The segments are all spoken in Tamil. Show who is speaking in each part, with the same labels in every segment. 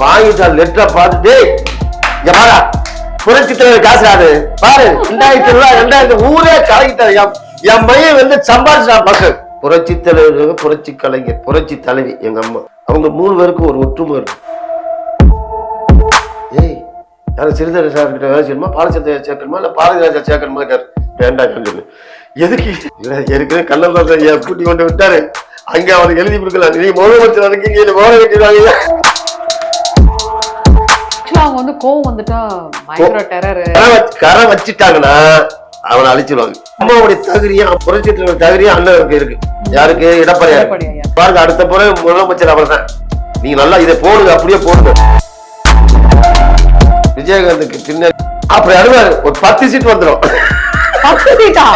Speaker 1: வாங்கிட்டு லெட்டரை பார்த்துட்டு பாரா புரட்சி தலைவர் காசு ஆடு பாரு ரெண்டாயிரத்தி ரூபாய் ரெண்டாயிரத்தி ஊரே கலங்கிட்டாரு என் பையன் வந்து சம்பாதிச்சா மக்கள். புரட்சி தலைவர் புரட்சி கலைஞர் புரட்சி தலைவி எங்க அம்மா. அவங்க மூணு பேருக்கும் ஒரு ஒற்றுமை இருக்கு. ஏய் யாரும் சிறுதர சார் கிட்ட வேலை செய்யணுமா? பாலச்சந்திர சேர்க்கணுமா? இல்ல பாரதிராஜா சேர்க்கணுமா கேரு வேண்டாம் சொல்லு எதுக்கு? இல்ல ஏற்கனவே கண்ணதாசன் கூட்டி கொண்டு விட்டாரு. அங்க அவர் எழுதி கொடுக்கலாம் நீ முதலமைச்சர் இருக்கீங்க இங்க மோத
Speaker 2: அவங்க வந்து கோவம் வந்துட்டா பயங்கர டெரர்
Speaker 1: கரை வச்சு- கரை வச்சுட்டாங்கன்னா அவனை அழிச்சிருவாங்க. அம்மாவுடைய தகுதியும் புரட்சி தலைவர் தகுதியும் அண்ணனுக்கு இருக்கு. யாருக்கு? எடப்பாடியா
Speaker 2: எடப்பாடி ஐயா.
Speaker 1: பாருங்க அடுத்த முறை முதலமைச்சர் அவர் தான் நீங்க நல்லா இதை போடுங்க அப்படியே போடுங்க. விஜயகாந்துக்கு பின்னாடி அப்படி அழுவாரு. ஒரு பத்து சீட் வந்துடும்
Speaker 2: பத்து சீட்டா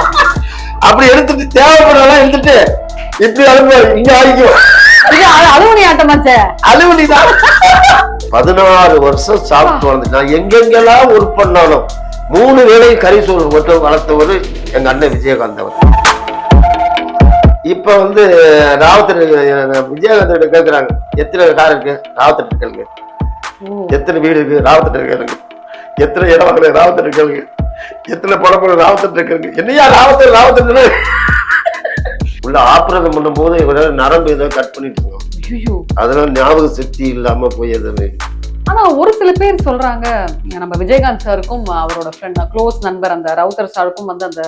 Speaker 1: அப்படி எடுத்துட்டு தேவைப்படுறதெல்லாம் எடுத்துட்டு இப்படி அழுவாரு. இங்க ஆகிக்கும்
Speaker 2: இது அழு- அழுகுனி ஆட்டமாச்சே
Speaker 1: அலுவலி தான் பதினாறு வருஷம் சாப்பிட்டு வந்து நான் எங்கெங்கெல்லாம் ஒர்க் பண்ணாலும் மூணு வேளை கறி சோறு மட்டும் வளர்த்தவர் எங்க அண்ணன் விஜயகாந்த் அவர். இப்ப வந்து ராவத்தர் விஜயகாந்த் கேக்குறாங்க. எத்தனை கார் இருக்கு? ராவத்தர் கேளுங்க. எத்தனை வீடு இருக்கு? ராவத்தர் கேளுங்க. எத்தனை இடம் வாங்கல ராவத்தர் கேளுங்க. எத்தனை படம் ராவத்தர் கேளுங்க. என்னையா ராவத்தர் ராவத்தர் உள்ள ஆபரேஷன் பண்ணும் போது இவர நரம்பு ஏதோ கட் பண்ணிட்டு இருக்கோம் அதெல்லாம் ஞாபக சக்தி இல்லாம போய் எதுன்னு
Speaker 2: ஆனா ஒரு சில பேர் சொல்றாங்க நம்ம விஜயகாந்த் சாருக்கும் அவரோட ஃப்ரெண்ட் க்ளோஸ் நண்பர் அந்த ரவுத்தர் சாருக்கும் வந்து அந்த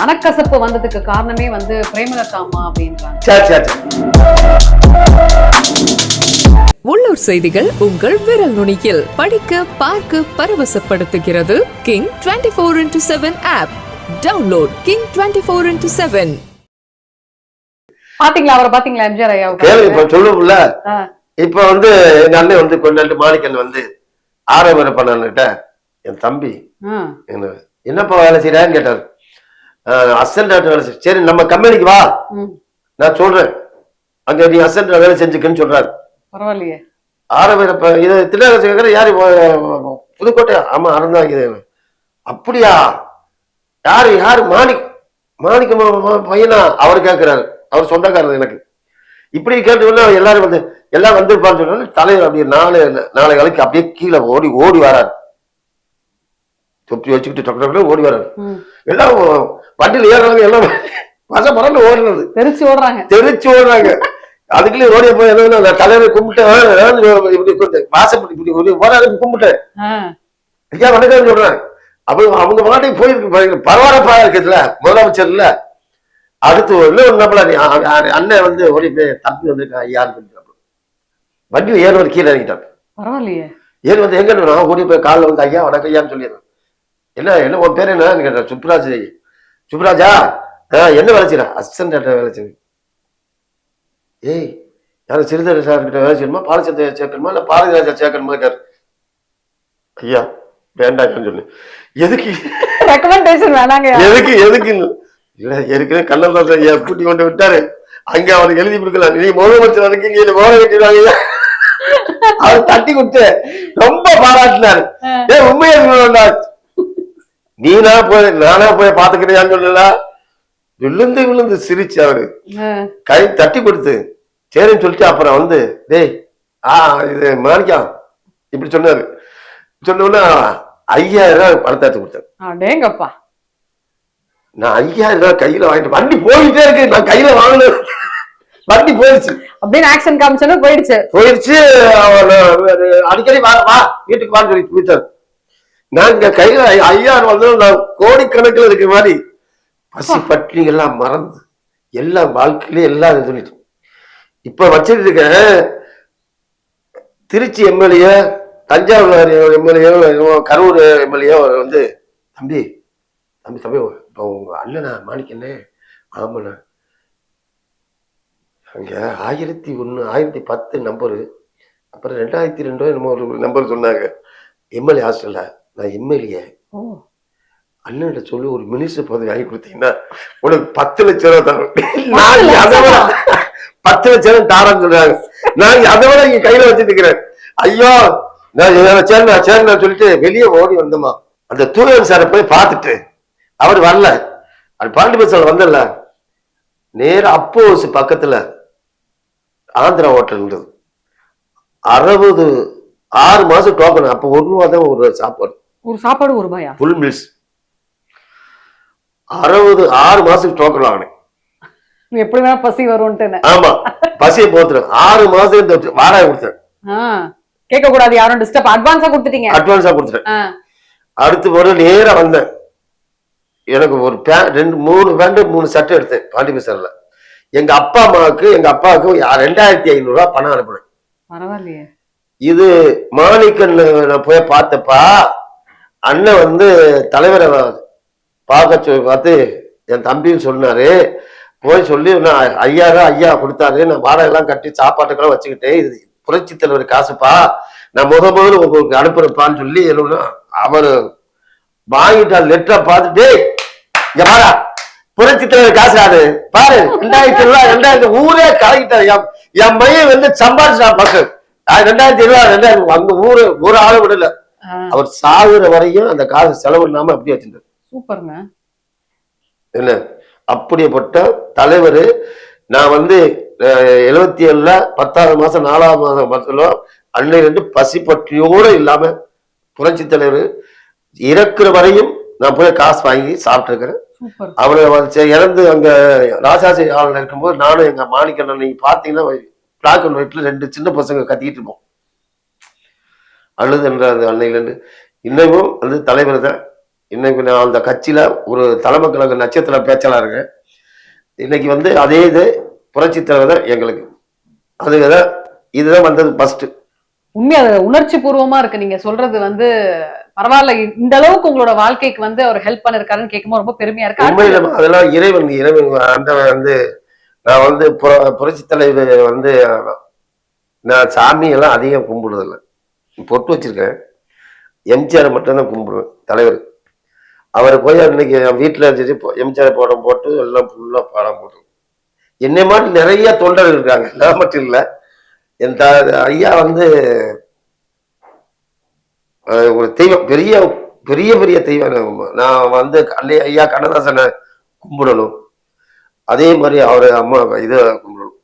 Speaker 2: மனக்கசப்பு வந்ததுக்கு காரணமே வந்து பிரேமலதா அம்மா அப்படின்றாங்க.
Speaker 1: சரி சரி
Speaker 3: உள்ளூர் செய்திகள் உங்கள் விரல் நுனியில். படிக்க பார்க்க பரவசப்படுத்துகிறது. King twenty four into seven app download King twenty four into seven
Speaker 2: பாத்தீங்களா அவரை பாத்தீங்களா எம்ஜிஆர்
Speaker 1: கேளு
Speaker 2: ஐயாவுக்கு
Speaker 1: இப்ப சொல்லுவோம்ல. இப்ப வந்து எங்க அண்ணன் வந்து கொண்டாண்டு மாணிக்கன் வந்து ஆரோக்கியம் பண்ணான்னுட்ட என் தம்பி என்னப்பா வேலை செய்யறான்னு கேட்டாரு அசன் வேலை செய்ய சரி நம்ம கம்பெனிக்கு வா நான் சொல்றேன் அங்க நீ அசன் வேலை செஞ்சுக்கன்னு சொல்றாரு
Speaker 2: பரவாயில்லையே
Speaker 1: ஆரோக்கியம் இப்ப இது கேட்கற யாரு இப்போ, புதுக்கோட்டையா ஆமா அறந்தாங்க அப்படியா யாரு யாரு மாணிக் மாணிக்க பையனா அவர் கேட்கிறாரு அவர் சொந்தக்காரர் எனக்கு. இப்படி கேட்டு உடனே எல்லாரும் வந்து எல்லாம் வந்திருப்பான்னு சொன்னாலும் தலைவர் அப்படியே நாலு நாளை நாளைக்கு அப்படியே கீழே ஓடி ஓடி வராரு. தொப்பி வச்சுக்கிட்டு டக்கு டக்குனு ஓடி வராரு. எல்லாம் வண்டியில் ஏறுறவங்க எல்லாம் வச பரண்டு ஓடுறது.
Speaker 2: தெரிச்சு ஓடுறாங்க.
Speaker 1: தெரிச்சு ஓடுறாங்க. அதுக்குள்ளே ஓடிய போய் என்ன நான் தலைவரை கும்பிட்டேன் இப்படி வாசப்படி இப்படி போராடி கும்பிட்டேன். ஐயா வணக்கம் சொல்றேன் அப்ப அவங்க பாட்டுக்கு போயிருக்கு பாருங்க. பரவாயில்லப்பா இருக்குதுல்ல முதலமைச்சர் இல்ல அடுத்து இன்னும் ஒரு நம்பல நீ அ- அ- அண்ணன் வந்து ஓடி போய் தம்பி வந்திருக்கான் ஐயான்னு சொல்லிட்டு வண்டி ஏறு ஒரு கீழே இறங்கிட்டான்.
Speaker 2: பரவாயில்லையே.
Speaker 1: ஏறு வந்து எங்க நான் ஓடி போய் காலில் வந்து ஐயா வணக்கம் ஐயான்னு சொல்லிடுறேன். என்ன என்ன உன் பேர் என்னன்னு கேட்டேன் சுப்ராஜ் சுப்ராஜா என்ன வேலை செய்யறேன் அசிஸ்டன்ட் வேலை செய்யறேன் ஏய் யாரும் சிறுதர சார் கிட்ட வேலை செய்யணுமா? பாலச்சந்திர சேர்க்கணுமா? இல்ல பாரதிராஜா சேர்க்கணுமா? கேரு ஐயா வேண்டாம்னு சொல்லு எதுக்கு?
Speaker 2: ரெக்கமெண்டேஷன் வேணாங்க
Speaker 1: எதுக்கு எதுக்கு இல்ல ஏற்கனவே கண்ணதாசன் ஐயா கூட்டி கொண்டு விட்டாரு. அங்க அவருக்கு எழுதி கொடுக்கலாம் நீ முதலமைச்சர் இருக்கீங்க இல்ல மோத கட்டிடுவாங்க அவர் தட்டி கொடுத்து ரொம்ப பாராட்டினாரு. ஏ உண்மையா சொல்லணும்டா நீனா போய் நானா போய் பாத்துக்கிறியான்னு சொல்லல? விழுந்து விழுந்து சிரிச்சு அவரு. கை தட்டி கொடுத்து சரின்னு சொல்லிட்டு அப்புறம் வந்து டேய் ஆ இது மாணிக்கம் இப்படி சொன்னாரு. சொன்ன உடனே ஐயாயிரம் ரூபாய் பணத்தை எடுத்து கொடுத்தாரு. நான் ஐயாயிரம் ரூபாய் கையில வாங்கிட்டு வண்டி போயிட்டே இருக்கு. நான் கையில வாங்கினேன் வண்டி போயிடுச்சு.
Speaker 2: அப்படின்னு ஆக்ஷன் காமிச்சோன்னு போயிடுச்சு.
Speaker 1: போயிடுச்சு. அடிக்கடி வா வா வீட்டுக்கு வான்னு சொல்லி போயிட்டாரு. நான் இங்க கையில ஐ- ஐயாயிரம் வந்து நான் கோடிக்கணக்கில் இருக்க மாதிரி பசி பட்டினி எல்லாம் மறந்து எல்லாம் வாழ்க்கையிலே எல்லாம் சொல்லிட்டு. இப்ப வச்சிட்டு இருக்கேன் Tiruchi MLA Thanjavur MLA Karur MLA வந்து தம்பி தம்பி தம்பி இப்போ உங்க அண்ணனா மாணிக்கண்ணே ஆமாண்ணா அங்க ஆயிரத்தி ஒண்ணு ஆயிரத்தி பத்து நம்பரு அப்புறம் ரெண்டாயிரத்தி ரெண்டோ என்னமோ ஒரு நம்பர் சொன்னாங்க. எம்எல்ஏ ஹாஸ்டல்ல நான் எம்எல்ஏ.
Speaker 2: ஓ.
Speaker 1: அண்ணன்கிட்ட சொல்லி ஒரு மினிஸ்டர் பதவி வாங்கி கொடுத்தீங்கன்னா உனக்கு பத்து லட்சம் ரூபா தரும்
Speaker 2: பத்து லட்சம்?
Speaker 1: ரூபா தாரன்னு சொல்றாங்க. நான் அதை விட இங்க கையில வச்சுட்டு இருக்கிறேன். ஐயோ நான் சேர்ந்தா சேர்ந்தா சொல்லிட்டு வெளியே ஓடி வந்தோமா அந்த தூயன் சாரை போய் பார்த்துட்டு அவர் வரல. அது பாண்டி பஸ்ஸில் வந்தல நேரா அப்போஸ் பக்கத்துல ஆந்திரா ஹோட்டல் இருந்தது. அறுபது ஆறு மாசம் டோக்கன் அப்போ ஒரு ரூபா தான் ஒரு சாப்பாடு.
Speaker 2: ஒரு சாப்பாடு ஒரு ரூபாயா?
Speaker 1: ஃபுல் மீல்ஸ் அறுபது ஆறு மாசத்துக்கு டோக்கன் வாங்கினேன்
Speaker 2: எப்படி வேணா பசி வரும்ட்டு
Speaker 1: ஆமா. பசியை போத்துறேன் ஆறு மாசம் இந்த வாடகை கொடுத்தேன்.
Speaker 2: கேட்க கூடாது யாரும் டிஸ்டர்ப் அட்வான்ஸா கொடுத்துட்டீங்க.
Speaker 1: அட்வான்ஸா கொடுத்துட்டேன். அடுத்து ஒரு நேரா வந்தேன். எனக்கு ஒரு பே- ரெண்டு மூணு பேண்ட் மூணு சட்டை எடுத்தேன் பாண்டி பசார்ல. எங்க அப்பா அம்மாவுக்கு எங்க அப்பாவுக்கு ரெண்டாயிரத்தி ஐநூறு ரூபாய் பணம் அனுப்புனேன்.
Speaker 2: பரவாயில்லையே.
Speaker 1: இது மாணிக்கன் நான் போய் பார்த்தப்பா அண்ணன் வந்து தலைவரை பார்க்க சொல்லி பார்த்து என் தம்பியும் சொன்னாரு. போய் சொல்லி நான் ஐயாயிரம் ஐயா கொடுத்தாரு. நான் வாடகைலாம் கட்டி சாப்பாட்டுக்கெல்லாம் வச்சுக்கிட்டேன் இது புரட்சி தலைவர் காசுப்பா. நான் முத முதல்ல உங்களுக்கு அனுப்புறப்பான்னு சொல்லி என்ன அவர் வாங்கிட்டார் லெட்டரை பார்த்துட்டு இங்க பாரா புரட்சி தலைவர் காசு அது பாரு ரெண்டாயிரத்தி ரூபாய் ரெண்டாயிரத்தி ஊரே கலக்கிட்டார். என் பையன் வந்து சம்பாதிச்சா பஸ் ரெண்டாயிரத்தி ரூபாய் ரெண்டாயிரத்தி அந்த ஊரு ஒரு ஆளு விடல. அவர் சாகுற வரையும் அந்த காசு செலவு இல்லாம அப்படியே வச்சிருந்தார்.
Speaker 2: சூப்பருங்க.
Speaker 1: என்ன? அப்படிப்பட்ட தலைவர் நான் வந்து எழுபத்தி ஏழுல பத்தாவது மாசம் நாலாவது மாசம் மாசத்துல அன்னை ரெண்டு பசி பற்றியோட இல்லாம புரட்சி தலைவர் இறக்குற வரையும் நான் போய் காசு வாங்கி சாப்பிட்டுருக்கிறேன். வந்து இறந்து அங்க ராசாசி ஹாலில் இருக்கும்போது நானும் எங்க மாணிக்கண்ணன் நீங்க பாத்தீங்கன்னா பிளாக் அண்ட் ஒயிட்ல ரெண்டு சின்ன பசங்க கத்திக்கிட்டு இருப்போம். அழுது என்ற அந்த அன்னையிலேருந்து இன்னமும் வந்து தலைவர் தான். இன்னைக்கு நான் அந்த கட்சியில ஒரு தலைமை கழக நட்சத்திர பேச்சாளர் இருக்கேன். இன்னைக்கு வந்து அதே இது புரட்சி தலைவர் தான் எங்களுக்கு. அதுதான் இதுதான் வந்தது ஃபர்ஸ்ட்
Speaker 2: உண்மையா உணர்ச்சி பூர்வமா இருக்கு. நீங்க சொல்றது வந்து பரவாயில்ல இந்த அளவுக்கு உங்களோட வாழ்க்கைக்கு வந்து அவர் ஹெல்ப் பண்ணிருக்காருன்னு கேட்கும்போது ரொம்ப பெருமையா இருக்கு.
Speaker 1: அதெல்லாம் இறைவன் இறைவன் அந்த வந்து நான் வந்து புரட்சி தலைவர் வந்து நான் சாமி எல்லாம் அதிகம் கும்பிடுறதில்ல. பொட்டு வச்சிருக்கேன். எம்ஜிஆர் மட்டும்தான் கும்பிடுவேன் தலைவர். அவரை போய் அன்னைக்கு என் வீட்டில் இருந்துச்சு எம்ஜிஆர் படம் போட்டு எல்லாம் ஃபுல்லாக படம் போட்டு என்னை மாதிரி நிறைய தொண்டர்கள் இருக்காங்க. எல்லாம் மட்டும் இல்லை. என் த ஐயா வந்து ஒரு தெய்வம் பெரிய பெரிய பெரிய தெய்வம் நான் வந்து அல்ல ஐயா கண்ணதாசனை கும்பிடணும். அதே மாதிரி அவரை அம்மா இதை கும்பிடணும்.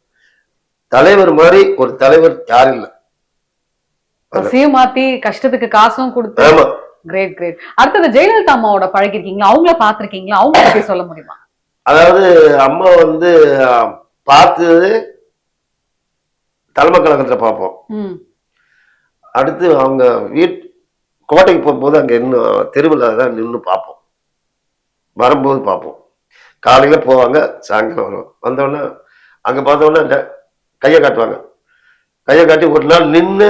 Speaker 1: தலைவர் மாதிரி ஒரு தலைவர் யாரும் இல்லை.
Speaker 2: பசியும் மாத்தி கஷ்டத்துக்கு காசும் கொடுத்து.
Speaker 1: ஆமா.
Speaker 2: கிரேட் கிரேட் அடுத்தது ஜெயலலிதா அம்மாவோட பழகிருக்கீங்களா? அவங்கள பாத்திருக்கீங்களா அவங்க பத்தி சொல்ல முடியுமா?
Speaker 1: அதாவது அம்மா வந்து பார்த்தது தலைமை கழகத்துல பார்ப்போம். அடுத்து அவங்க வீட் கோட்டைக்கு போகும்போது அங்கே இன்னும் தெருவில் தான் நின்று பார்ப்போம். வரும்போது பார்ப்போம். காலையில் போவாங்க சாயங்காலம் வருவோம் வந்தோடனே அங்கே பார்த்தோன்னே இந்த கையை காட்டுவாங்க. கையை காட்டி ஒரு நாள் நின்று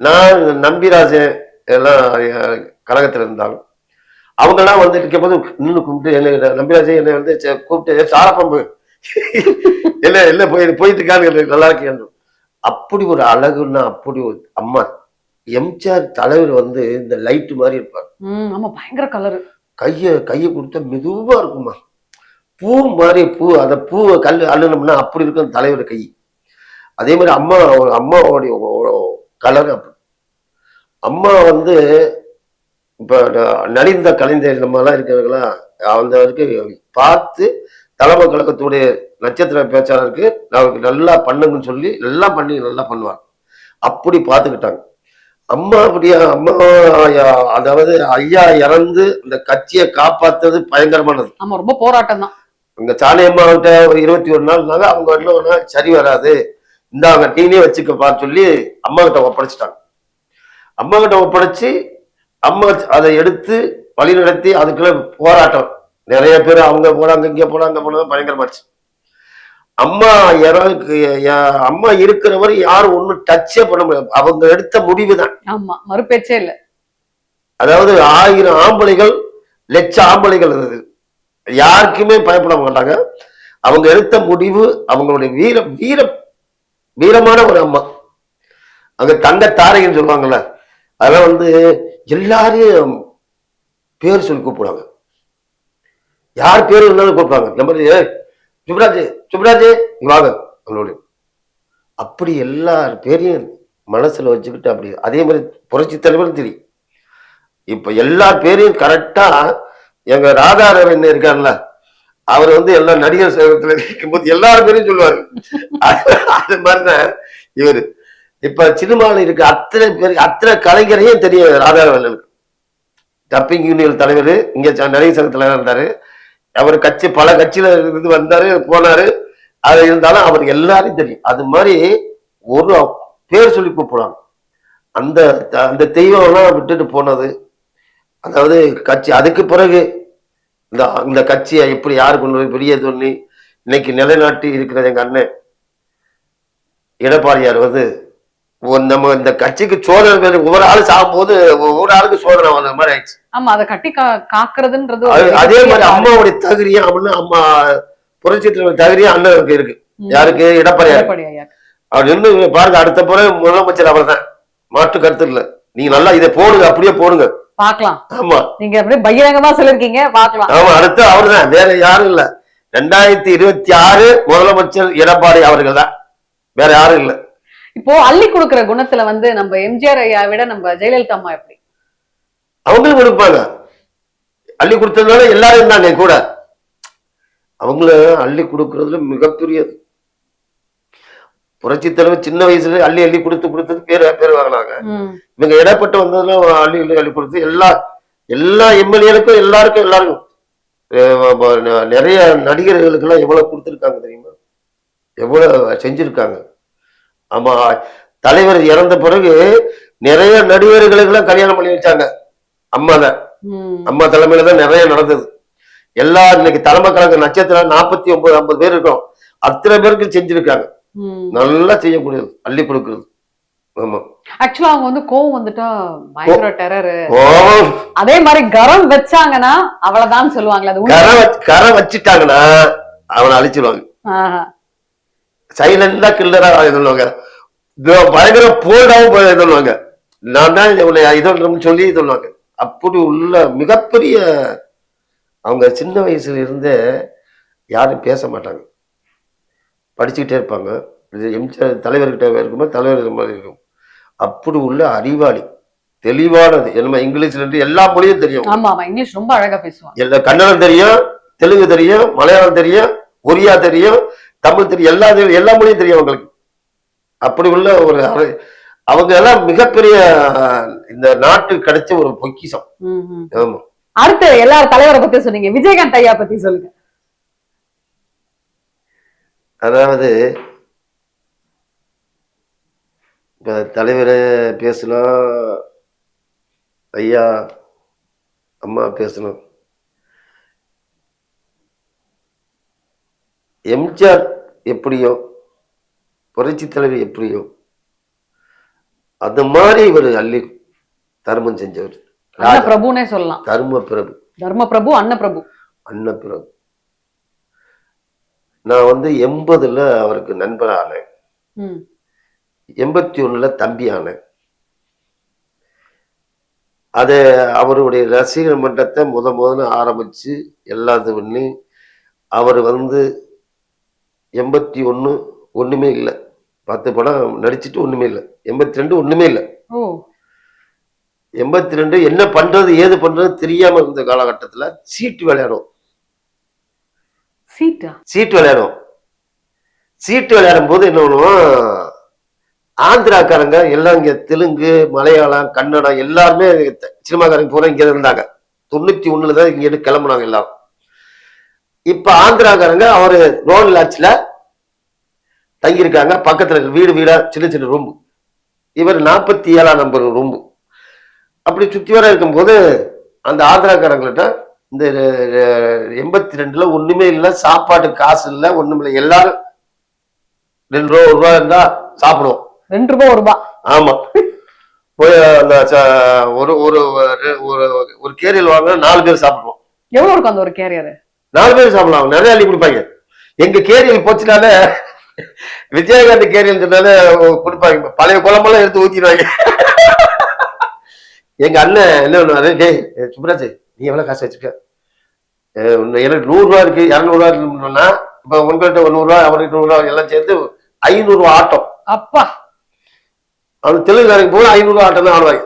Speaker 1: நான் நம்பிராஜன் எல்லாம் கழகத்தில் இருந்தாலும் அவங்கெல்லாம் வந்து இருக்கும் போது நின்று கும்பிட்டு என்ன நம்பிராஜன் என்னை வந்து கூப்பிட்டு சாரப்பம்பு என்ன இல்லை போய் போயிட்டு இருக்கான்னு நல்லா இருக்கேன் அப்படி ஒரு அழகுன்னா அப்படி ஒரு அம்மா எம்ஜிஆர் தலைவர் வந்து இந்த லைட் மாதிரி இருப்பார்.
Speaker 2: ஆமா பயங்கர கலர்
Speaker 1: கையை கையை கொடுத்தா மெதுவா இருக்குமா? பூ மாதிரி பூ அந்த பூவை கல் அள்ளுனோம்னா அப்படி இருக்கும் தலைவர் கை. அதே மாதிரி அம்மா அம்மாவோடைய கலர் அப்படி. அம்மா வந்து இப்ப நலிந்த கலைஞர் இந்த மாதிரிலாம் இருக்கிறவங்களா அந்த வரைக்கும் பார்த்து தலைமை கழகத்துடைய நட்சத்திர பேச்சாளருக்கு நமக்கு நல்லா பண்ணுங்கன்னு சொல்லி நல்லா பண்ணி நல்லா பண்ணுவாங்க. அப்படி பார்த்துக்கிட்டாங்க. அம்மா அப்படியா அம்மா அதாவது ஐயா இறந்து அந்த கட்சியை காப்பாத்துறது பயங்கரமானது.
Speaker 2: ஆமா ரொம்ப போராட்டம் தான்
Speaker 1: அங்க சாணி அம்மாவிட்ட ஒரு இருபத்தி ஒரு நாள்னால அவங்க என்ன சரி வராது இந்தாங்க நீனே வச்சுக்கப்பான்னு சொல்லி அம்மா கிட்ட ஒப்படைச்சிட்டாங்க. அம்மா கிட்ட ஒப்படைச்சு அம்மா அதை எடுத்து வழி நடத்தி அதுக்குள்ள போராட்டம். நிறைய பேர் அவங்க போனாங்க இங்க போனாங்க போனாங்க பயங்கரமாச்சு. அம்மா இறக்கு ய- அம்மா இருக்கிறவரை யாரும் ஒண்ணும் டச்சே பண்ண முடியாது. அவங்க எடுத்த முடிவு தான்
Speaker 2: ஆமா மறுபேச்சே இல்ல.
Speaker 1: அதாவது ஆயிரம் ஆம்பளைகள் லட்ச ஆம்பளைகள் இருந்தது. யாருக்குமே பயப்பட மாட்டாங்க. அவங்க எடுத்த முடிவு அவங்களுடைய வீர வீர வீரமான ஒரு அம்மா. அங்க தங்க தாரைன்னு சொல்லுவாங்கல்ல அதெல்லாம் வந்து எல்லாரையும் பேர் சொல்லி கூப்பிடுவாங்க. யார் பேர் இருந்தாலும் கூப்பிடுவாங்க. நம்ம சுப்ராஜ் சுப்ராஜ் வாங்க அவங்களோட அப்படி எல்லார் பேரையும் மனசுல வச்சுக்கிட்டு அப்படி அதே மாதிரி புரட்சி தலைவர் தெரியும் இப்ப எல்லா பேரையும் கரெக்டா எங்க ராதாரவன் இருக்கார்ல அவர் வந்து எல்லா நடிகர் சங்கத்துல இருக்கும்போது எல்லார் பேரையும் சொல்லுவாரு. அது மாதிரிதான் இவரு. இப்ப சினிமாவில் இருக்க அத்தனை பேர் அத்தனை கலைஞரையும் தெரியும் ராதாரவனுக்கு டப்பிங் யூனியன் தலைவர் இங்க நடிகர் சங்க தலைவர் இருந்தாரு. அவர் கட்சி பல கட்சியில இருந்து வந்தாரு போனாரு. அது இருந்தாலும் அவர் எல்லாரையும் தெரியும். அது மாதிரி ஒரு பேர் சொல்லி கூப்பிடலாம். அந்த அந்த தெய்வம்லாம் விட்டுட்டு போனது. அதாவது கட்சி அதுக்கு பிறகு இந்த இந்த கட்சியை எப்படி யாரு கொண்டு போய் பெரிய பண்ணி இன்னைக்கு நிலைநாட்டி இருக்கிறது எங்க அண்ணன் எடப்பாடியார் வந்து நம்ம இந்த கட்சிக்கு சோதனை ஒவ்வொரு ஆளு சாகும்போது ஒவ்வொரு ஆளுக்கு சோதனை வந்த மாதிரி ஆயிடுச்சு.
Speaker 2: ஆமா அதை கட்டி காக்குறதுன்றது
Speaker 1: அது- மாதிரி அம்மாவுடைய தகுதியும் அப்படின்னு அம்மா புரட்சித்தின் தகுதியும் அண்ணனுக்கு இருக்கு. யாருக்கு? எடப்பாடியார் அவர் நின்று பாருங்க அடுத்த முறை முதலமைச்சர் அவர் தான் மாற்று கருத்து இல்ல. நீங்க நல்லா இதை போடுங்க அப்படியே போடுங்க.
Speaker 2: பாக்கலாம்
Speaker 1: ஆமா.
Speaker 2: நீங்க அப்படியே பகிரங்கமா சொல்லிருக்கீங்க பாக்கலாம்
Speaker 1: ஆமா அடுத்து அவர் தான் வேற யாரும் இல்ல. ரெண்டாயிரத்தி இருபத்தி ஆறு முதலமைச்சர் எடப்பாடி அவர்கள் தான் வேற யாரும் இல்ல.
Speaker 2: இப்போ அள்ளி கொடுக்கிற குணத்துல வந்து நம்ம எம்ஜிஆர் ஐயா விட நம்ம ஜெயலலிதா அம்மா எப்படி?
Speaker 1: அவங்களும் கொடுப்பாங்க அள்ளி கொடுத்ததுனால எல்லாரும் இருந்தாங்க கூட. அவங்கள அள்ளி கொடுக்கறதுல மிகப்பெரியது. புரட்சி தலைவர் சின்ன வயசுல அள்ளி அள்ளி கொடுத்து கொடுத்தது பேர் பேர் வாங்கினாங்க. இவங்க இடப்பட்டு வந்ததுல அள்ளி அள்ளி அள்ளி கொடுத்து எல்லா எல்லா எம்எல்ஏலுக்கும் எல்லாருக்கும் எல்லாருக்கும் நிறைய நடிகர்களுக்கெல்லாம் எவ்வளவு கொடுத்துருக்காங்க தெரியுமா? எவ்வளவு செஞ்சிருக்காங்க. ஆமா தலைவர் இறந்த பிறகு நிறைய நடிகர்களுக்கெல்லாம் கல்யாணம் பண்ணி வச்சாங்க. அம்மா தான். அம்மா தலைமையில தான் நிறைய நடந்தது. எல்லா இன்னைக்கு தலைமை கழக நட்சத்திரம் நாற்பத்தி ஒன்பது ஐம்பது பேர் இருக்கோம். அத்தனை பேருக்கு செஞ்சிருக்காங்க. நல்லா செய்யக்கூடியது. அள்ளி கொடுக்குறது. ஆமா.
Speaker 2: ஆக்சுவலா அவங்க வந்து கோவம் வந்துட்டா பயங்கர டெரர் அதே மாதிரி கரம் வச்சாங்கன்னா அவ்வளவுதான் சொல்லுவாங்களே அது உண்மை.
Speaker 1: கரை வச்சு கரை வச்சுட்டாங்கன்னா அவனை அழிச்சிருவாங்க. சைலண்டா கில்லரா சொல்லுவாங்க பயங்கர போல்டாவும் சொல்லுவாங்க நான் தான் இவனை இதொன்னு சொல்லி சொல்லுவாங்க அப்படி உள்ள மிகப்பெரிய அவங்க சின்ன வயசுல இருந்தே யாரும் பேச மாட்டாங்க. படிச்சுக்கிட்டே இருப்பாங்க. இது எம்ஜிஆர் தலைவர்கிட்ட இருக்கும்போது தலைவர் மாதிரி இருக்கும். அப்படி உள்ள அறிவாளி தெளிவானது. என்ன இங்கிலீஷ்ல இருந்து எல்லா மொழியும் தெரியும்.
Speaker 2: ஆமா ஆமா. இங்கிலீஷ் ரொம்ப அழகா பேசுவாங்க.
Speaker 1: எல்லா கன்னடம் தெரியும் தெலுங்கு தெரியும் மலையாளம் தெரியும் ஒரியா தெரியும் தமிழ் தெரியும் எல்லா எல்லா மொழியும் தெரியும் அவங்களுக்கு. அப்படி உள்ள ஒரு அவங்க எல்லாம் மிகப்பெரிய இந்த நாட்டுக்கு கிடைச்ச ஒரு பொக்கிஷம்.
Speaker 2: ம், ம்.
Speaker 1: ஆமா
Speaker 2: அடுத்து எல்லாரும் தலைவரை பத்தி சொன்னீங்க. விஜயகாந்த் ஐயா பத்தி சொல்லுங்க.
Speaker 1: அதாவது இப்ப தலைவரை பேசலாம் ஐயா அம்மா பேசணும். எம்ஜிஆர் எப்படியோ புரட்சி தலைவர் எப்படியோ அந்த மாதிரி இவர் அள்ளி தர்மம் செஞ்சவர்.
Speaker 2: பிரபுனே சொல்லலாம்.
Speaker 1: தர்ம பிரபு.
Speaker 2: தர்ம பிரபு அன்ன பிரபு.
Speaker 1: அன்ன பிரபு. நான் வந்து எண்பதுல அவருக்கு நண்பர் ஆனேன். எண்பத்தி ஒண்ணுல தம்பி ஆனேன். அது அவருடைய ரசிகர் மன்றத்தை முத முதல்ல ஆரம்பிச்சு எல்லாம் இது பண்ணி அவர் வந்து எண்பத்தி ஒண்ணு ஒண்ணுமே இல்லை. பத்து படம் நடிச்சிட்டு ஒண்ணுமே இல்லை. எண்பத்தி ரெண்டு ஒண்ணுமே இல்லை. எண்பத்தி ரெண்டு என்ன பண்றது ஏது பண்றது தெரியாம இருந்த காலகட்டத்துல சீட்டு விளையாடும்
Speaker 2: சீட்டா?
Speaker 1: சீட்டு விளையாடும் சீட்டு விளையாடும் போது என்ன பண்ணுவோம்? ஆந்திராக்காரங்க எல்லாம் இங்க தெலுங்கு மலையாளம் கன்னடம் எல்லாருமே சினிமாக்காரங்க பூரா இங்க இருந்தாங்க. தொண்ணூத்தி ஒண்ணுல தான் இங்க கிளம்புனாங்க எல்லாரும். இப்ப ஆந்திராக்காரங்க அவரு ரோல் லாட்ச்ல தங்கியிருக்காங்க. பக்கத்துல வீடு வீடா சின்ன சின்ன ரூம் இவர் நாற்பத்தி ஏழாம் நம்பர் ரூம் அப்படி சுத்தி வர இருக்கும்போது அந்த ஆந்திராக்காரங்கள்ட்ட இந்த எண்பத்தி ரெண்டுல ஒண்ணுமே இல்ல சாப்பாட்டு காசு இல்ல ஒண்ணும் இல்ல. எல்லாரும் ரெண்டு ரூபா ஒரு ரூபா இருந்தா சாப்பிடுவோம்.
Speaker 2: ரெண்டு ரூபாய் ஒரு ரூபாய்
Speaker 1: ஆமா. போய் அந்த ஒரு ஒரு ஒரு கேரியல் வாங்க நாலு பேர் சாப்பிடுவோம்.
Speaker 2: எவ்வளவு இருக்கும் அந்த ஒரு கேரியர்?
Speaker 1: நாலு பேர் சாப்பிடலாம். நிறைய அள்ளி கொடுப்பாங்க. எங்க கேரியல் போச்சுனால விஜயகாந்த் கேரியல் சொன்னால கொடுப்பாங்க. பழைய குழம்பெல்லாம் எடுத்து ஊத்திடுவாங்க. எங்க அண்ணன் என்ன பண்ணுவாரு? டேய் சுப்ராஜ் நீ எவ்வளவு காசு வச்சிருக்க? எனக்கு நூறு ரூபா இருக்கு இருநூறு ரூபா இருக்குன்னா இப்ப உங்கள்கிட்ட ஒரு நூறு ரூபா அவருக்கு நூறு ரூபா எல்லாம் சேர்த்து ஐநூறு ரூபா ஆட்டம்.
Speaker 2: அப்பா!
Speaker 1: அவன் தெலுங்குக்காரங்க போல ஐநூறு ரூபா ஆட்டம் தான் ஆடுவாங்க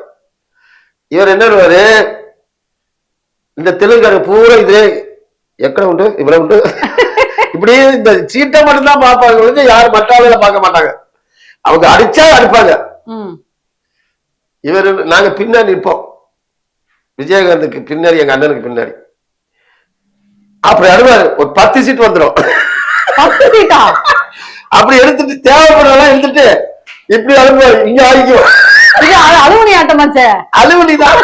Speaker 1: இவர் என்ன பண்ணுவாரு? இந்த தெலுங்குக்காரங்க பூரா இதே எக்கட உண்டு இவ்வளவு உண்டு. இப்படி இந்த சீட்டை மட்டும்தான் பார்ப்பாங்க ஒழிஞ்சு யாரும் மற்ற ஆளுகளை பார்க்க மாட்டாங்க. அவங்க அடிச்சா அடிப்பாங்க. இவர் நாங்க பின்னாடி நிற்போம். விஜயகாந்துக்கு பின்னாடி எங்க அண்ணனுக்கு பின்னாடி. அப்படி அழுவாரு. ஒரு பத்து சீட் வந்துடும்
Speaker 2: பத்து சீட்டா?
Speaker 1: அப்படி எடுத்துட்டு தேவைப்படுறதெல்லாம் எடுத்துட்டு இப்படி அழுவாரு. இங்க ஆகிக்கும்
Speaker 2: அழுகுனி ஆட்டமாச்சே
Speaker 1: அழுவலிதான்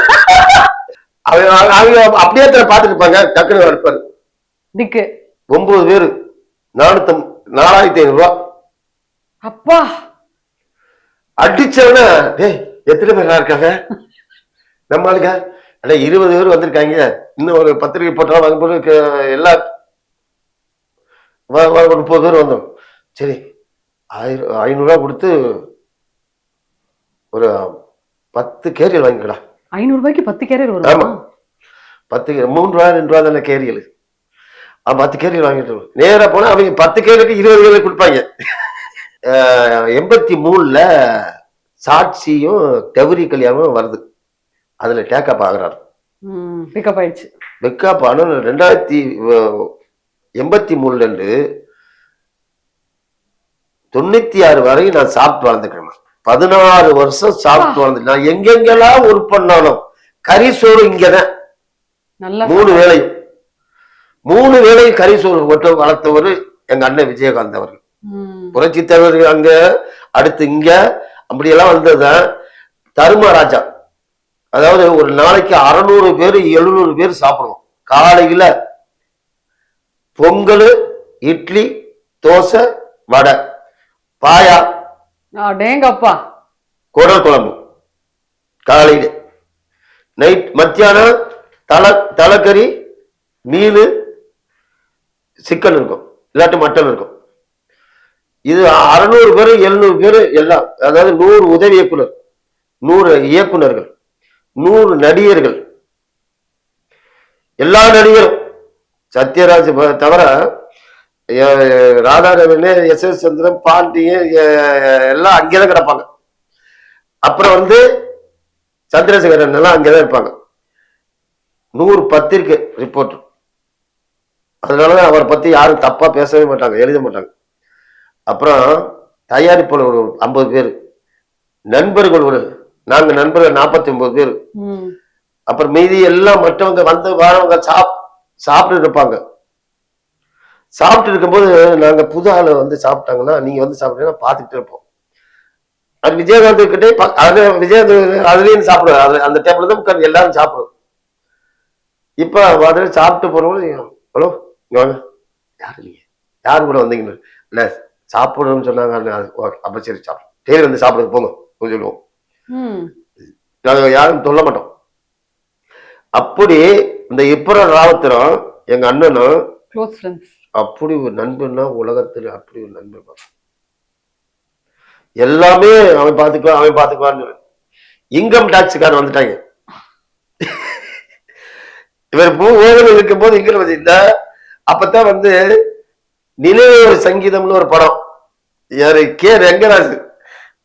Speaker 1: அவங்க அவங்க அப்படியே தான் பார்த்துட்டு இருப்பாங்க. டக்குனு
Speaker 2: திக்கு.
Speaker 1: ஒன்பது பேரு. நானூத்தி நாலாயிரத்தி ஐநூறு ரூபா
Speaker 2: அப்பா!
Speaker 1: அடிச்சவன டேய் எத்தனை பேர் இருக்காங்க? நம்ம ஆளுங்க. அட இருபது பேர் வந்திருக்காங்க. இன்னும் ஒரு பத்திரிகை போட்டா வாங்க போது எல்லா முப்பது பேர் வந்தோம். சரி ஆயிரம் ஐநூறு ரூபா கொடுத்து ஒரு பத்து கேரியல் வாங்கிக்கடா.
Speaker 2: ஐநூறு ரூபாய்க்கு பத்து கேரியர்
Speaker 1: ஆமா.
Speaker 2: வருமா
Speaker 1: பத்து கே- மூணு ரூபா ரெண்டு ரூபா தானே கேரியல் அவன் பத்து கேரியல் வாங்கிட்டு வருவான். நேரா போனா அவங்க பத்து கேரியலுக்கு இருபது கேரியல் கொடுப்பாங்க. எண்பத்தி மூணுல சாட்சியும் கௌரி கல்யாணமும் வருது. அதுல டேக்கப் ஆகுறாரு.
Speaker 2: பிக்கப் ஆயிடுச்சு.
Speaker 1: பெக்கப் ஆனால் ரெண்டாயிரத்தி எண்பத்தி மூணுல இருந்து தொண்ணூத்தி ஆறு வரை நான் சாப்பிட்டு வளர்ந்துக்கிறேன் பதினாறு வருஷம் சாப்பிட்டு வளர்ந்து நான் எங்கெங்கெல்லாம் ஒர்க் பண்ணாலும் கறி சோறு இங்கதான். மூணு வேளையும். மூணு வேளையும் கறி சோறு போட்டு வளர்த்தவர் எங்க அண்ணன் விஜயகாந்த் அவர்கள். புரட்சி தலைவர் அங்க அடுத்து இங்க அப்படியெல்லாம் வந்ததுதான் தருமராஜா அதாவது ஒரு நாளைக்கு அறுநூறு பேர் எழுநூறு பேர் சாப்பிடுவோம் காலையில பொங்கல் இட்லி தோசை வடை பாயா
Speaker 2: டேங்கப்பா
Speaker 1: குடல் குழம்பு காலையில. நைட் மத்தியானம் தலை தலைக்கறி மீன் சிக்கன் இருக்கும். இல்லாட்டி மட்டன் இருக்கும். இது அறுநூறு பேர் எழுநூறு பேர் எல்லாம் அதாவது நூறு உதவி இயக்குனர் நூறு இயக்குனர்கள் நூறு நடிகர்கள். எல்லா நடிகரும் சத்யராஜ் தவிர அஹ், ராதாரவன் எஸ் எஸ் சந்திரன் பாண்டியன் எல்லாம் அங்கேதான் கிடப்பாங்க. அப்புறம் வந்து சந்திரசேகரன் எல்லாம் அங்கேதான் இருப்பாங்க. நூறு பத்திரிக்கை ரிப்போர்ட் அதனாலதான் அவரை பத்தி யாரும் தப்பா பேசவே மாட்டாங்க எழுத மாட்டாங்க. அப்புறம் தயாரிப்பாளர் ஒரு ஐம்பது பேர் நண்பர்கள் ஒரு நாங்க நண்பர்கள் நாற்பத்தி ஒன்பது பேர் அப்புறம் மீதி எல்லாம் மற்றவங்க வந்து வரவங்க சாப் சாப்பிட்டு இருப்பாங்க. சாப்பிட்டு இருக்கும்போது நாங்க புது ஆளு வந்து சாப்பிட்டாங்கன்னா நீங்க வந்து சாப்பிட்டீங்கன்னா பார்த்துக்கிட்டே இருப்போம். அது விஜயகாந்த் கிட்டே அது விஜயகாந்த் அதுலயும் சாப்பிடுவாரு. அது அந்த டேபிள் தான் உட்கார்ந்து எல்லாரும் சாப்பிடுவோம் இப்ப அதுல சாப்பிட்டு போறவங்க ஹலோ? இங்க வாங்க. யாரு நீங்க? யாரு கூட வந்தீங்கன்னு? இல்ல சாப்பிடணும்னு சொன்னாங்க அப்ப சரி சாப்பிடும் தேடி வந்து சாப்பிடுங்க போங்க. அப்படின்னு சொல்லுவோம்.
Speaker 2: ம்.
Speaker 1: நாங்க யாரும் சொல்ல மாட்டோம். அப்படி இந்த இப்புற ராவத்திரம் எங்க அண்ணனும் அப்படி ஒரு நண்பன்னா உலகத்துல அப்படி ஒரு நண்பன். எல்லாமே அவன் பாத்துக்குவான் அவன் பாத்துக்குவான்னு இன்கம் டாக்ஸ்காரன் வந்துட்டாங்க. இவர் பூ ஓவன் இருக்கும்போது இங்க வந்து இந்த அப்பதான் வந்து நினைவு ஒரு சங்கீதம்னு ஒரு படம். யாரு கே ரெங்கராஜ்.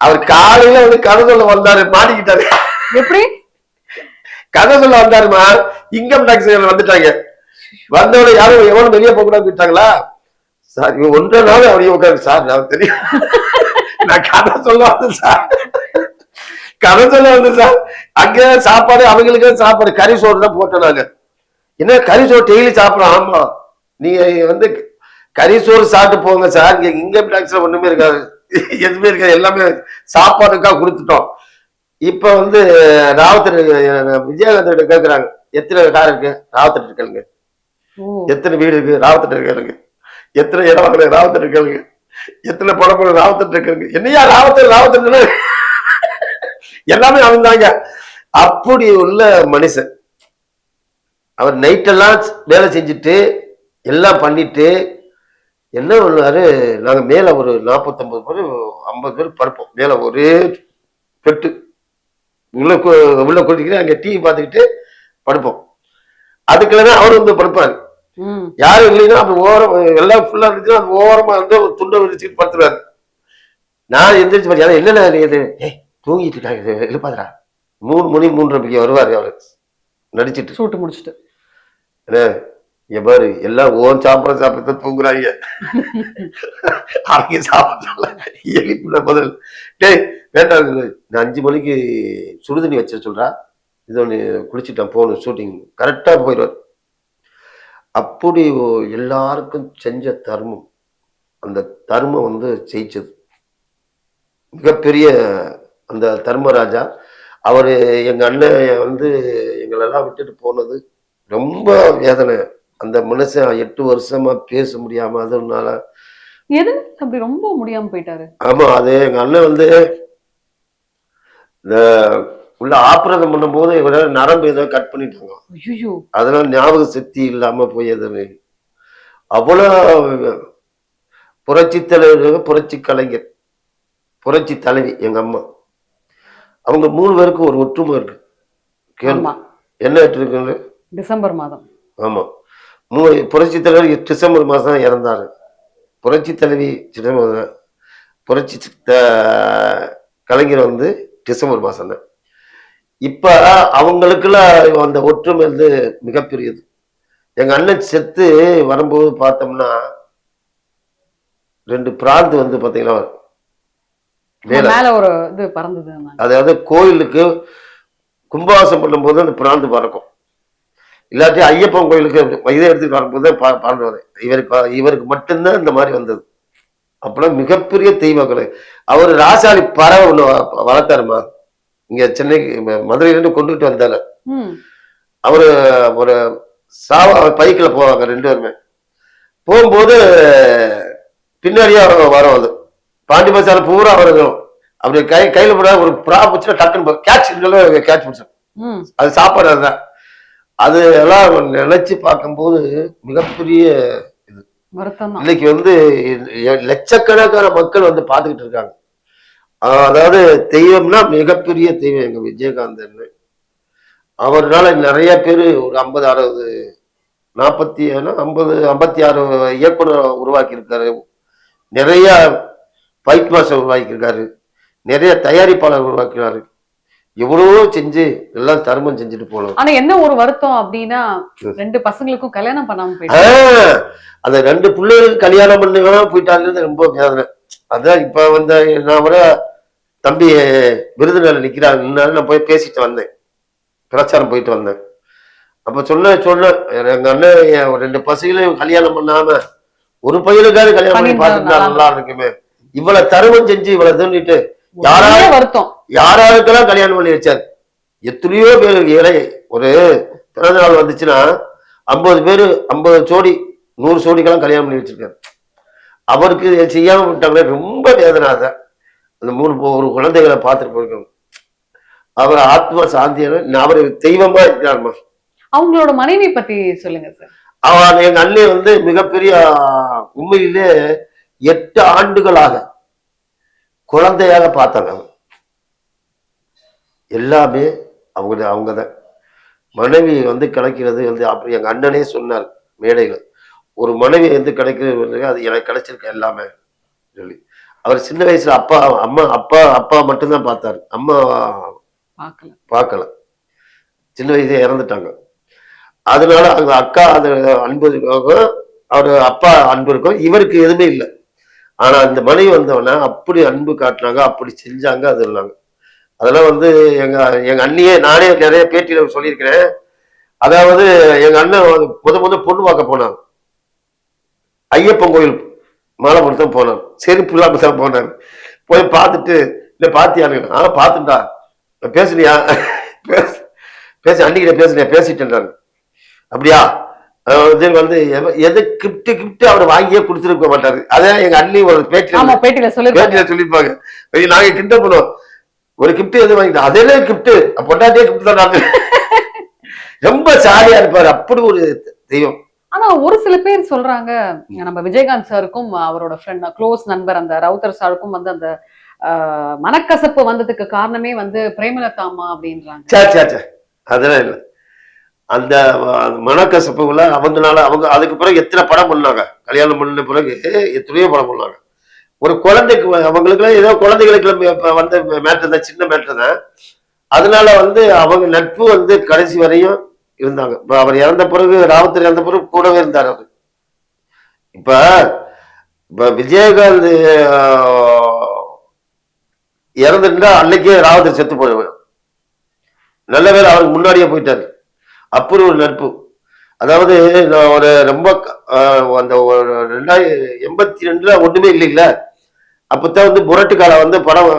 Speaker 1: அவர் காலையில வந்து கதை சொல்ல வந்தாரு மாட்டிக்கிட்டாரு.
Speaker 2: எப்படி?
Speaker 1: கதை சொல்ல வந்தாருமா? இன்கம் டாக்ஸ் வந்துட்டாங்க. வந்தவன யாரும் எவனும் வெளியே போக கூடாது விட்டாங்களா சார் இவன் ஒன்றரை நாள் அப்படியே உட்காரு சார் நான் தெரியும். நான் கதை சொல்ல வந்தேன் சார். கதை சொல்ல வந்தேன் சார். அங்க சாப்பாடு அவங்களுக்கு சாப்பாடு கறி சோறு தான் போட்டோம் நாங்க. என்ன கறி சோறு டெய்லி சாப்பிடுறோம்? ஆமா. நீங்க வந்து கறி சோறு சாப்பிட்டு போங்க சார். இங்க இன்கம் டாக்ஸ்ல ஒண்ணுமே இருக்காது. எதுவுமே இருக்காது. எல்லாமே சாப்பாடுக்காக கொடுத்துட்டோம். இப்ப வந்து ராவத்தர் விஜயகாந்த் கேக்குறாங்க. எத்தனை கார் இருக்கு? ராவத்தர்
Speaker 2: ஓ.
Speaker 1: எத்தனை வீடு இருக்கு? ராவத்தர் கேளுங்க எத்தனை இடம் வாங்க ராவத்தர் கேளுங்க எத்தனை படம் போட ராவத்தர் கேளுங்க என்னையா ராவத்தர் ராவத்தர் எல்லாமே அவன் தாங்க அப்படி உள்ள மனுஷன். அவர் நைட்டெல்லாம் வேலை செஞ்சுட்டு எல்லாம் பண்ணிட்டு என்ன பண்ணுவாரு? நாங்க மேல ஒரு நாற்பத்தொன்பது பேர் ஐம்பது பேர் படுப்போம். மேல ஒரே பெட்டு. உள்ள உள்ள குடிக்கிட்டு அங்க டிவி பார்த்துக்கிட்டு படுப்போம். அதுக்குள்ளதான் அவர் வந்து படுப்பாரு. யாரும் இல்லைன்னா அப்படி ஓரம் எல்லாம் ஃபுல்லா இருந்துச்சுன்னா அந்த ஓரமா வந்து ஒரு துண்டை விரிச்சுட்டு படுத்துருவாரு. நான் எந்திரிச்சு பார்த்தா என்னடா நீ இது? ஏய் தூங்கிட்டு இருக்காங்க இது? எழுப்பாதடா. மூணு மணி மூன்றரை மணிக்கு வருவாரு அவரு. நடிச்சிட்டு.
Speaker 2: சூட்டு முடிச்சிட்டு.
Speaker 1: என்ன? பாரு எல்லாம் ஓன் சாப்பிட சாப்பிட்டு தூங்குறாங்க. அவங்க சாப்பிடல எலிப்புல முதல் டேய் வேண்டாம் நான் அஞ்சு மணிக்கு சுடுதண்ணி வச்சிட சொல்றா. இது ஒன்று குளிச்சுட்டேன் போகணும் ஷூட்டிங் கரெக்டாக போயிடுவார். அப்படி ஓ- எல்லாருக்கும் செஞ்ச தர்மம். அந்த தர்மம் வந்து ஜெயிச்சது. மிகப்பெரிய அந்த தர்மராஜா அவர் எங்கள் அண்ணன் வந்து எங்களெல்லாம் விட்டுட்டு போனது ரொம்ப வேதனை. அந்த மனுஷன் எட்டு வருஷமா பேச முடியாம அதனால
Speaker 2: எது? அப்படி ரொம்ப முடியாம போயிட்டாரு.
Speaker 1: ஆமா அது எங்க அண்ணன் வந்து இந்த உள்ள ஆபரேஷன் பண்ணும்போது இவர நரம்பு ஏதோ கட் பண்ணிட்டாங்க.
Speaker 2: ஐயோ
Speaker 1: அதனால ஞாபக சக்தி இல்லாம போயது. அவ்வளோ புரட்சி தலைவர் புரட்சி கலைஞர் புரட்சி தலைவி எங்க அம்மா. அவங்க மூணு பேருக்கும் ஒரு ஒற்றுமை இருக்கு. என்ன இருக்குன்னு
Speaker 2: டிசம்பர் மாதம்.
Speaker 1: ஆமா. மூ புரட்சி தலைவர் டிசம்பர் மாதம் இறந்தாரு. புரட்சி தலைவி டிசம்பர் தான். புரட்சி கலைஞர் வந்து டிசம்பர் மாதம் தான் இப்போ அவங்களுக்கெல்லாம் அந்த ஒற்றுமை வந்து மிகப்பெரியது. எங்க அண்ணன் செத்து வரும்போது பார்த்தோம்னா ரெண்டு பிராந்து வந்து பார்த்தீங்கன்னா மேல.
Speaker 2: ஒரு இது பறந்தது
Speaker 1: அதாவது கோயிலுக்கு கும்பாசம் பண்ணும்போது அந்த பிராந்து பறக்கும். இல்லாட்டி ஐயப்பன் கோயிலுக்கு இதை எடுத்துட்டு வரும்போது பறந்து வரும் இவருக்கு இவருக்கு மட்டும்தான் இந்த மாதிரி வந்தது. அப்பெல்லாம் மிகப்பெரிய தெய்வ கலை அவர் ராசாளி பறவை வ- வளர்த்தாருமா? இங்க சென்னைக்கு மதுரையிலிருந்து கொண்டுட்டு வந்தாரு. அவரு ஒரு சாவ பைக்கில் போவாங்க ரெண்டு பேருமே. போகும்போது பின்னாடியே வரும் அது. பாண்டி பசார பூரா வரணும் அப்படி கை கையில போட ஒரு புறா பிடிச்சா டக்குன்னு கேட்ச் கேட்ச் பிடிச்சோம் அது சாப்பாடு அதுதான். அது எல்லாம் நினைச்சு பார்க்கும்போது மிகப்பெரிய
Speaker 2: தான்
Speaker 1: இன்னைக்கு வந்து லட்சக்கணக்கான மக்கள் வந்து பார்த்துக்கிட்டு இருக்காங்க. அதாவது தெய்வம்னா மிகப்பெரிய தெய்வம் எங்க விஜயகாந்த் அவர்னால நிறைய பேர் ஒரு ஐம்பது அறுபது நாற்பத்தி ஐம்பது ஐம்பத்தி ஆறு இயக்குனர் உருவாக்கி இருக்காரு நிறைய ஃபைட் மாஸ்டர் உருவாக்கி இருக்காரு நிறைய தயாரிப்பாளர் உருவாக்கினாரு. எவ்வளவோ செஞ்சு எல்லாம் தர்மம் செஞ்சுட்டு போனோம்.
Speaker 2: ஆனா என்ன ஒரு வருத்தம் அப்படின்னா ரெண்டு பசங்களுக்கும் கல்யாணம் பண்ணாம போயிட்டாரு
Speaker 1: ஆஹ் அந்த ரெண்டு பிள்ளைகளுக்கு கல்யாணம் பண்ணி போயிட்டாங்கிறது ரொம்ப வேதனை. அதான் இப்ப வந்து நான் வர தம்பி விருதுநகர் நிக்கிறாங்க நான் போய் பேசிட்டு வந்தேன். பிரச்சாரம் போயிட்டு வந்தேன். அப்ப சொன்ன சொன்ன எங்க அண்ணன் ரெண்டு பசங்களையும் கல்யாணம் பண்ணாம ஒரு பையனுக்காவது கல்யாணம் பண்ணி
Speaker 2: நல்லா
Speaker 1: நல்லா இருக்குமே. இவ்வளவு தருமம் செஞ்சு இவ்வளவு தூண்டிட்டு யாரா-
Speaker 2: ஒரே வருத்தம்.
Speaker 1: யாராருக்கெல்லாம் கல்யாணம் பண்ணி வச்சார்? எத்தனையோ பேர் ஏழை ஒரு பிறந்த நாள் வந்துச்சுன்னா ஐம்பது பேர் ஐம்பது ஜோடி நூறு ஜோடிக்கெல்லாம் கல்யாணம் பண்ணி வச்சிருக்காரு. அவருக்கு செய்யாம விட்டாங்களே ரொம்ப வேதனை அதான் அந்த மூணு ஒரு குழந்தைகளை பார்த்துட்டு போயிருக்கோம் அவர் ஆத்மா சாந்தியான அவர் தெய்வமா இருக்கிறார்மா
Speaker 2: அவங்களோட மனைவி பத்தி சொல்லுங்க சார்
Speaker 1: அவன் எங்க அண்ணன் வந்து மிகப்பெரிய உண்மையிலே எட்டு ஆண்டுகளாக குழந்தையாக பார்த்தாங்க. எல்லாமே அவங்க அவங்க தான் மனைவி வந்து கிடைக்கிறது வந்து அப்படி எங்க அண்ணனே சொன்னார் மேடையில. ஒரு மனைவி வந்து கிடைக்கிறது அது எனக்கு கிடைச்சிருக்க எல்லாமே சொல்லி. அவர் சின்ன வயசுல அப்பா அம்மா அப்பா அப்பா மட்டும்தான் பார்த்தாரு. அம்மா பார்க்கல. சின்ன வயசுல இறந்துட்டாங்க. அதனால அவங்க அக்கா அது அன்பு அவர் அப்பா அன்பு இருக்கும் இவருக்கு எதுவுமே இல்லை. ஆனா அந்த மனைவி வந்தவொடனே அப்படி அன்பு காட்டினாங்க அப்படி செஞ்சாங்க அது இருந்தாங்க அதெல்லாம் வந்து எங்க எங்க அண்ணியே நானே நிறைய பேட்டியில சொல்லியிருக்கிறேன். அதாவது எங்க அண்ணன் முத முத பொண்ணு பார்க்க போனாங்க ஐயப்பன் கோயில் மாலை போட்டு தான் போனார் செருப்பு இல்லாம தான் போனார் போய் பார்த்துட்டு இல்லை பாத்தியானு ஆ பார்த்துட்டா. பேசுனியா? பேச பேச அன்னிக்கிட்ட பேசுனியா? பேசிட்டேன்றாங்க அப்படியா? அஹ் இது வந்து எது கிப்ட் கிப்ட் அவர் வாங்கியே கொடுத்துருக்க மாட்டாரு. அதான் எங்க அண்ணி ஒரு
Speaker 2: ஆமா
Speaker 1: பேட்டியில
Speaker 2: பேட்டியில சொல்லிருக்காங்க
Speaker 1: பேட்டியில சொல்லியிருப்பாங்க. நாங்க கிட்ட பண்ணுவோம் ஒரு கிப்ட் எது வாங்கிட்டோம் அதே கிப்ட் பொட்டாட்டியே கிப்ட் தான் ரொம்ப ஜாலியா இருப்பாரு. அப்படி ஒரு தெய்வம்.
Speaker 2: ஆனா ஒரு சில பேர் சொல்றாங்க. நம்ம விஜயகாந்த் சாருக்கும் அவரோட ஃப்ரெண்ட் க்ளோஸ் நண்பர் அந்த ரவுத்தர் சாருக்கும் வந்து அந்த மனக்கசப்பு வந்ததுக்கு காரணமே வந்து பிரேமலதா அம்மா அப்படின்றாங்க.
Speaker 1: அதெல்லாம் இல்லை. அந்த மனக்கசப்புகளை அவங்கனால அவங்க அதுக்கு பிறகு எத்தனை படம் பண்ணாங்க? கல்யாணம் பண்ண பிறகு எத்தனையோ படம் பண்ணாங்க. ஒரு குழந்தைக்கு அவங்களுக்குலாம் ஏதோ குழந்தைகளுக்கு வந்த மேட்டர் தான் சின்ன மேட்டர் தான். அதனால வந்து அவங்க நட்பு வந்து கடைசி வரையும் இருந்தாங்க. இப்போ அவர் இறந்த பிறகு ராவத்தர் இறந்த பிறகு கூடவே இருந்தார் அவர். இப்போ இப்போ விஜயகாந்த் இறந்துட்டா அன்னைக்கே ராவத்தர் செத்து போயிடுவேன் நல்ல வேலை அவருக்கு முன்னாடியே போயிட்டாரு. அப்படி ஒரு நட்பு. அதாவது நான் ஒரு ரொம்ப அந்த ஒரு ரெண்டாயிரம் எண்பத்தி ரெண்டுல ஒண்ணுமே இல்லைல்ல அப்பதான் வந்து புரட்டு காலம் வந்து படம்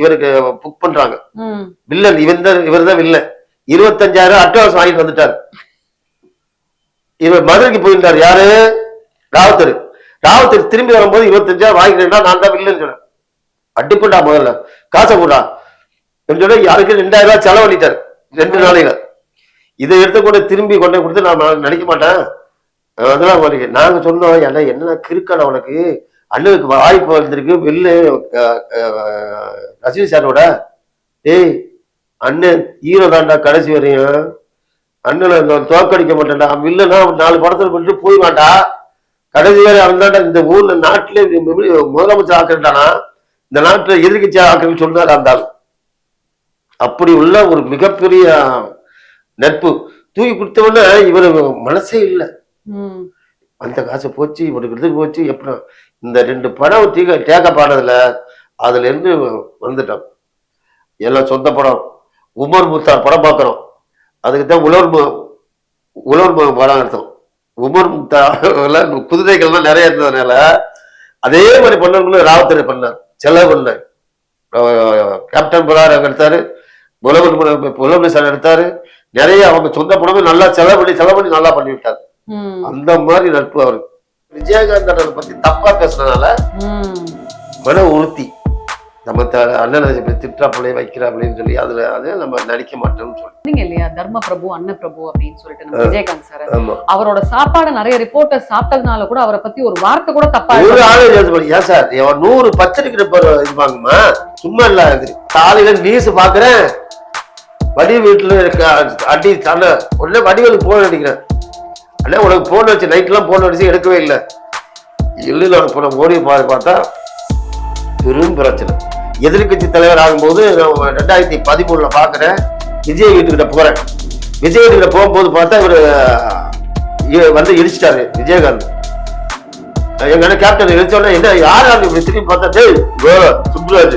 Speaker 1: இவருக்கு புக் பண்றாங்க. வில்லன் இவன் தான் இவர் தான் வில்லன். இருபத்தஞ்சாயிரம் அட்வான்ஸ் வாங்கிட்டு வந்துட்டார். இவர் மதுரைக்கு போயிருந்தார். யாரு? ராவத்தர். ராவத்தர் திரும்பி வரும்போது இருபத்தஞ்சாயிரம் வாங்கிக்கிறேன்டா நான் தான் வில்லன் சொன்னேன் அடிப்படா முதல்ல. காசை போடா. சொன்னா யாருக்கு ரெண்டாயிரம் ரூபாய் செலவழிட்டார் ரெண்டு நாளையில. இதை எடுத்து கூட திரும்பி கொண்டே கொடுத்து நான் நினைக்க மாட்டேன். அதெல்லாம் உங்களுக்கு நாங்கள் சொன்னோம். ஏன்னா என்ன கிறுக்கான உனக்கு? அண்ணனுக்கு வாய்ப்பு வந்திருக்கு. வெளில ரஜினி சாரோட. ஏய் அண்ணன் ஹீரோ தாண்டா கடைசி வரையும். அண்ணனை தோக்கடிக்க மாட்டேன்டா. அவன் நாலு படத்துல பண்ணிட்டு போயிடுவான்டா. கடைசி வரை அவன் தாண்டா இந்த ஊர்ல நாட்டிலே முதலமைச்சர் ஆக்குறானா இந்த நாட்டுல எதிர்கட்சி ஆக்குறேன்னு சொன்னார் அந்த அப்படி உள்ள ஒரு மிகப்பெரிய நட்பு. தூக்கி கொடுத்தவொடனே இவர் மனசே இல்லை. அந்த காசு போச்சு இவனுக்கு இது போச்சு எப்படி இந்த ரெண்டு படம் டீக்க டேக்கப் ஆனதுல அதுல இருந்து வந்துட்டோம். எல்லாம் சொந்த படம். உமர் முத்தார் படம் பார்க்குறோம். அதுக்கு தான் உலர் உலர் படம் எடுத்தோம். உமர் முத்தார்ல குதிரைகள்லாம் நிறைய இருந்ததுனால அதே மாதிரி பண்ணவங்களும் ராவத்தரை பண்ணார். செலவு பண்ணார். கேப்டன் புரார் அங்க எடுத்தாரு. புலவன் புலவன் சார் எடுத்தாரு. நிறைய அவங்க சொந்த படமே நல்லா செலவு பண்ணி செலவு பண்ணி நல்லா பண்ணி விட்டார்
Speaker 2: ம்.
Speaker 1: அந்த மாதிரி நட்பு அவருக்கு. விஜயகாந்த் அண்ணனை பத்தி தப்பா பேசுனதுனால. மன உறுத்தி. நம்ம அண்ணனை இப்படி திட்டாப்புலே வைக்கிறாப்புலேன்னு சொல்லி அதுல அது நம்ம நடிக்க மாட்டோம்னு சொல்லி.
Speaker 2: சொன்னீங்க இல்லையா? தர்ம பிரபு அன்ன பிரபு அப்படின்னு சொல்லிட்டு நம்ம விஜயகாந்த் சார். அவரோட சாப்பாடு நிறைய ரிப்போர்ட்டர் சாப்பிட்டதுனால கூட அவரை பத்தி ஒரு வார்த்தை கூட தப்பா
Speaker 1: ஒரு. ஆளு. ஏன் சார்? நூறு பத்திரிக்கை இது வாங்குமா? சும்மா இல்ல அது காலையில நியூஸ் பாக்குறேன் வடி வீட்டில் இருக்க அடி தலை உடனே வடிவேலுக்கு போன் அடிக்கிறேன் அண்ணே உனக்கு போன் வச்சு நைட்லாம் ஃபோன் போன் அடிச்சு எடுக்கவே இல்லை. இல்ல போன ஓடி பாரு பார்த்தா பெரும் பிரச்சனை. எதிர்க்கட்சி தலைவர் ஆகும்போது ரெண்டாயிரத்தி பதிமூணுல பார்க்குறேன் விஜய் வீட்டுக்கிட்ட போகிறேன் விஜய் வீட்டுக்கிட்ட போகும்போது பார்த்தா இவர் இ- வந்து இடிச்சிட்டாரு விஜயகாந்த். எங்க கேப்டன் இடிச்சோடனே என்ன யார் யாரு இப்படி திரும்பி பார்த்தா டேய் சுப்ராஜ்.